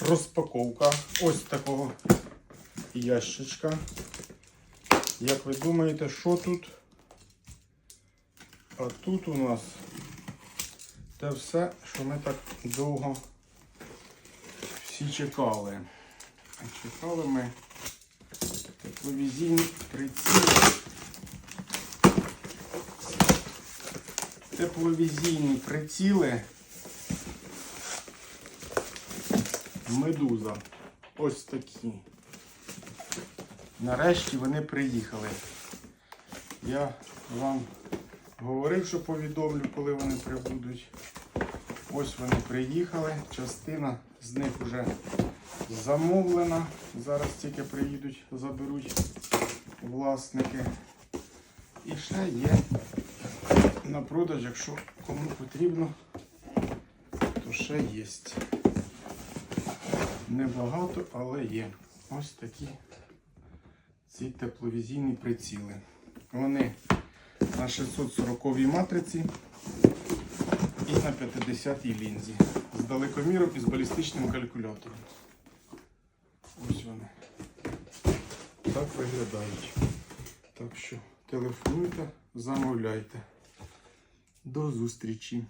розпаковка ось такого ящичка. Як ви думаєте, що тут? А тут у нас те все, що ми так довго всі чекали. Чекали ми тепловізійний приціл. Тепловізійні приціли. Медуза. Ось такі. Нарешті вони приїхали. Я вам говорив, що повідомлю, коли вони прибудуть. Ось вони приїхали. Частина з них вже замовлена. Зараз тільки приїдуть, заберуть власники. І ще є на продаж, якщо кому потрібно, то ще є. Небагато, але є. Ось такі ці тепловізійні приціли. Вони на 640 матриці і на 50-й лінзі. З далекоміром і з балістичним калькулятором. Ось вони. Так виглядають. Так що телефонуйте, замовляйте. До зустрічі!